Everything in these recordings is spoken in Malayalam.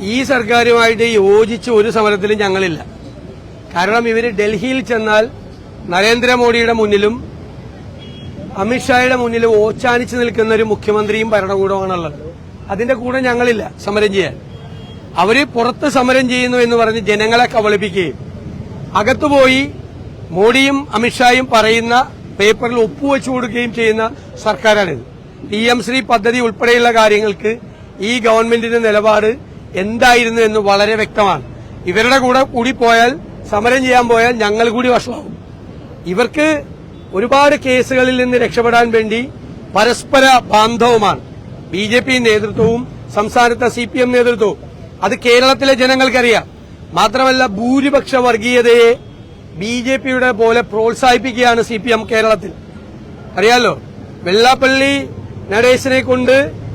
ഈ സർക്കാരുമായിട്ട് യോജിച്ച് ഒരു സമരത്തിലും ഞങ്ങളില്ല. കാരണം ഇവർ ഡൽഹിയിൽ ചെന്നാൽ നരേന്ദ്രമോദിയുടെ മുന്നിലും അമിത്ഷായുടെ മുന്നിലും ഓച്ചാനിച്ച് നിൽക്കുന്ന ഒരു മുഖ്യമന്ത്രിയും ഭരണകൂടമാണുള്ളത് അതിന്റെ കൂടെ ഞങ്ങളില്ല സമരം ചെയ്യാൻ. അവർ പുറത്ത് സമരം ചെയ്യുന്നു എന്ന് പറഞ്ഞ് ജനങ്ങളെ കബളിപ്പിക്കുകയും അകത്തുപോയി മോഡിയും അമിത്ഷായും പറയുന്ന പേപ്പറിൽ ഒപ്പുവെച്ചു കൊടുക്കുകയും ചെയ്യുന്ന സർക്കാരാണിത്. പി എം ശ്രീ പദ്ധതി ഉൾപ്പെടെയുള്ള കാര്യങ്ങൾക്ക് ഈ ഗവൺമെന്റിന്റെ നിലപാട് എന്തായിരുന്നു എന്ന് വളരെ വ്യക്തമാണ്. ഇവരുടെ കൂടെ കൂടി പോയാൽ സമരം ചെയ്യാൻ പോയാൽ ഞങ്ങൾ കൂടി വഷളാവും. ഇവർക്ക് ഒരുപാട് കേസുകളിൽ നിന്ന് രക്ഷപ്പെടാൻ വേണ്ടി പരസ്പര ബാന്ധവുമാണ്. ബി ജെ പി നേതൃത്വവും സംസ്ഥാനത്തെ സി പി എം നേതൃത്വവും. അത് കേരളത്തിലെ ജനങ്ങൾക്കറിയാം. മാത്രമല്ല ഭൂരിപക്ഷ വർഗീയതയെ ബി ജെ പിയുടെ പോലെ പ്രോത്സാഹിപ്പിക്കുകയാണ് സി പി എം കേരളത്തിൽ. അറിയാലോ? വെള്ളാപ്പള്ളി നടേശനെ കൊണ്ട്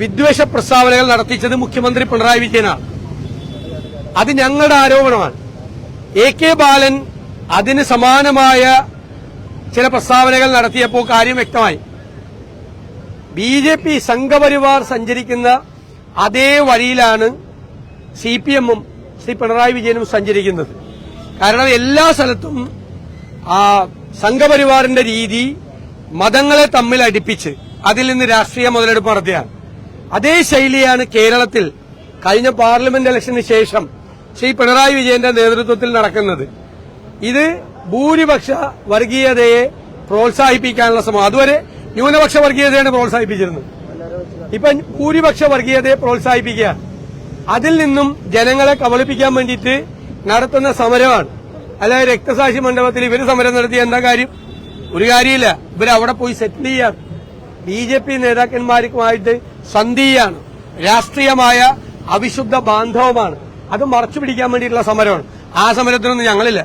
വിദ്വേഷ പ്രസ്താവനകൾ നടത്തിച്ചത് മുഖ്യമന്ത്രി പിണറായി വിജയനാണ്. അത് ഞങ്ങളുടെ ആരോപണമാണ്. എ കെ ബാലൻ അതിന് സമാനമായ ചില പ്രസ്താവനകൾ നടത്തിയപ്പോൾ കാര്യം വ്യക്തമായി. ബി ജെ പി സംഘപരിവാർ സഞ്ചരിക്കുന്ന അതേ വഴിയിലാണ് സി പി എമ്മും ശ്രീ പിണറായി വിജയനും സഞ്ചരിക്കുന്നത്. കാരണം എല്ലാ സ്ഥലത്തും ആ സംഘപരിവാറിന്റെ രീതി മതങ്ങളെ തമ്മിൽ അടുപ്പിച്ച് അതിൽ നിന്ന് രാഷ്ട്രീയ മുതലെടുപ്പ് നടത്തിയാണ്. അതേ ശൈലിയാണ് കേരളത്തിൽ കഴിഞ്ഞ പാർലമെന്റ് ഇലക്ഷന് ശേഷം ശ്രീ പിണറായി വിജയന്റെ നേതൃത്വത്തിൽ നടക്കുന്നത്. ഇത് ഭൂരിപക്ഷ വർഗീയതയെ പ്രോത്സാഹിപ്പിക്കാനുള്ള ശ്രമം. അതുവരെ ന്യൂനപക്ഷ വർഗീയതയാണ് പ്രോത്സാഹിപ്പിച്ചിരുന്നത്. ഇപ്പൊ ഭൂരിപക്ഷ വർഗീയതയെ പ്രോത്സാഹിപ്പിക്കുക. അതിൽ നിന്നും ജനങ്ങളെ കബളിപ്പിക്കാൻ വേണ്ടിയിട്ട് നടത്തുന്ന സമരമാണ്. അല്ലാതെ രക്തസാക്ഷി മണ്ഡപത്തിൽ ഇവർ സമരം നടത്തിയ എന്താ കാര്യം? ഒരു കാര്യമില്ല. ഇവരവിടെ പോയി സെറ്റിൽ ചെയ്യാൻ ബി ജെ പി നേതാക്കന്മാർക്കുമായിട്ട് സന്ധിയാണ്. രാഷ്ട്രീയമായ അവിശുദ്ധ ബാന്ധവമാണ്. അത് മറച്ചു പിടിക്കാൻ വേണ്ടിയിട്ടുള്ള സമരമാണ്. ആ സമരത്തിനൊന്നും ഞങ്ങളില്ല.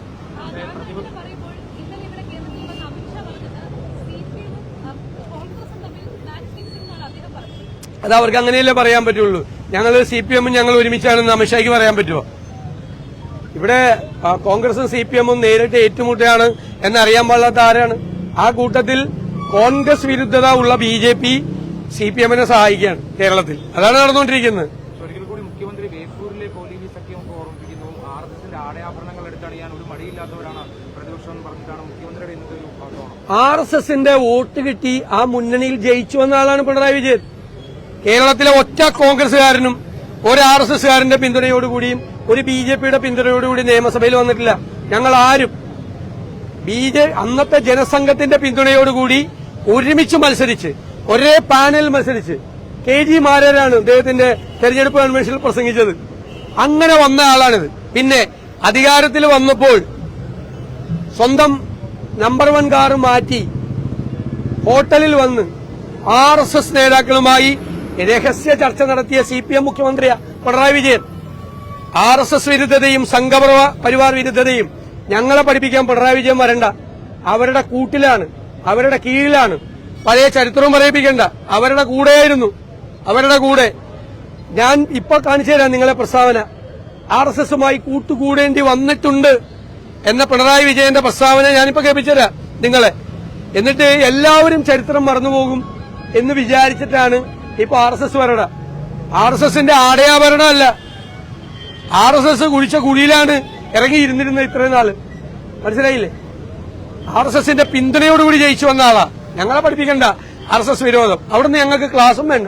അത് അവർക്ക് അങ്ങനെയല്ലേ പറയാൻ പറ്റുള്ളൂ. ഞങ്ങൾ സി പി എമ്മും ഞങ്ങൾ ഒരുമിച്ചാണെന്ന് അമിത്ഷായ്ക്ക് പറയാൻ പറ്റുമോ? ഇവിടെ കോൺഗ്രസും സി പി എമ്മും നേരിട്ട് ഏറ്റുമുട്ടുകയാണ് എന്നറിയാൻ പാടില്ലാത്ത ആരാണ്? ആ കൂട്ടത്തിൽ കോൺഗ്രസ് വിരുദ്ധത ഉള്ള B J P C P എമ്മിനെ സഹായിക്കുകയാണ് കേരളത്തിൽ. അതാണ് നടന്നുകൊണ്ടിരിക്കുന്നത്. ഒരിക്കൽ കൂടി മുഖ്യമന്ത്രി ബേപ്പൂരിലെ പോലീസ് സഖ്യമൊക്കെ ഓർമ്മിപ്പിക്കുന്നു. ആർ എസ് എസിന്റെ ആടയാഭരണങ്ങൾ എടുത്തണിയാൻ ഒരു മടിയില്ലാത്തവരാണ് പ്രതിപക്ഷം എന്ന് പറഞ്ഞിട്ടാണ് മുഖ്യമന്ത്രിയുടെ ഇന്നത്തെ ഒരു ആക്രമണം ആർ എസ് എസിന്റെ വോട്ട് കിട്ടി ആ മുന്നണിയിൽ ജയിച്ചു വന്ന ആളാണ് പിണറായി വിജയൻ. കേരളത്തിലെ ഒറ്റ കോൺഗ്രസുകാരനും ഒരു ആർ എസ് എസുകാരന്റെ പിന്തുണയോടുകൂടിയും ഒരു ബി ജെ പിയുടെ പിന്തുണയോടുകൂടി നിയമസഭയിൽ വന്നിട്ടില്ല. ഞങ്ങൾ ആരും ബി ജെ അന്നത്തെ ജനസംഘത്തിന്റെ പിന്തുണയോടുകൂടി ഒരുമിച്ച് മത്സരിച്ച് ഒരേ പാനൽ മത്സരിച്ച് കെ ജി മാരാരാണ് അദ്ദേഹത്തിന്റെ തെരഞ്ഞെടുപ്പ് കൺവെൻഷനിൽ പ്രസംഗിച്ചത്. അങ്ങനെ വന്ന ആളാണിത്. പിന്നെ അധികാരത്തിൽ വന്നപ്പോൾ സ്വന്തം നമ്പർ വൺ കാർ മാറ്റി ഹോട്ടലിൽ വന്ന് ആർ എസ് എസ് നേതാക്കളുമായി രഹസ്യ ചർച്ച നടത്തിയ സി പി എം മുഖ്യമന്ത്രി Pinarayi Vijayan. R S S വിരുദ്ധതയും Sangh Parivar വിരുദ്ധതയും ഞങ്ങളെ പഠിപ്പിക്കാൻ പിണറായി വിജയൻ വരണ്ട. അവരുടെ കൂട്ടിലാണ് അവരുടെ കീഴിലാണ്. പഴയ ചരിത്രവും പറയിപ്പിക്കണ്ട. അവരുടെ കൂടെയായിരുന്നു അവരുടെ കൂടെ. ഞാൻ ഇപ്പൊ കാണിച്ചു തരാം നിങ്ങളെ പ്രസ്താവന. ആർ എസ് എസുമായി കൂട്ടുകൂടേണ്ടി വന്നിട്ടുണ്ട് എന്ന പിണറായി വിജയന്റെ പ്രസ്താവന ഞാനിപ്പോ കേൾപ്പിച്ചുതരാം നിങ്ങളെ. എന്നിട്ട് എല്ലാവരും ചരിത്രം മറന്നുപോകും എന്ന് വിചാരിച്ചിട്ടാണ് ഇപ്പൊ ആർ എസ് എസ് വരണ ആർ എസ് എസിന്റെ ആടയാഭരണമല്ല. ആർ എസ് എസ് കുഴിച്ച കുഴിയിലാണ് ഇറങ്ങിയിരുന്നിരുന്നത് ഇത്രയും നാൾ. മനസ്സിലായില്ലേ? ആർ എസ് എസിന്റെ പിന്തുണയോടുകൂടി ജയിച്ചു വന്ന ആളാ. ഞങ്ങളെ പഠിപ്പിക്കണ്ട. ആർ എസ് എസ് വിരോധം. അവിടുന്ന് ഞങ്ങൾക്ക് ക്ലാസും വേണ്ട.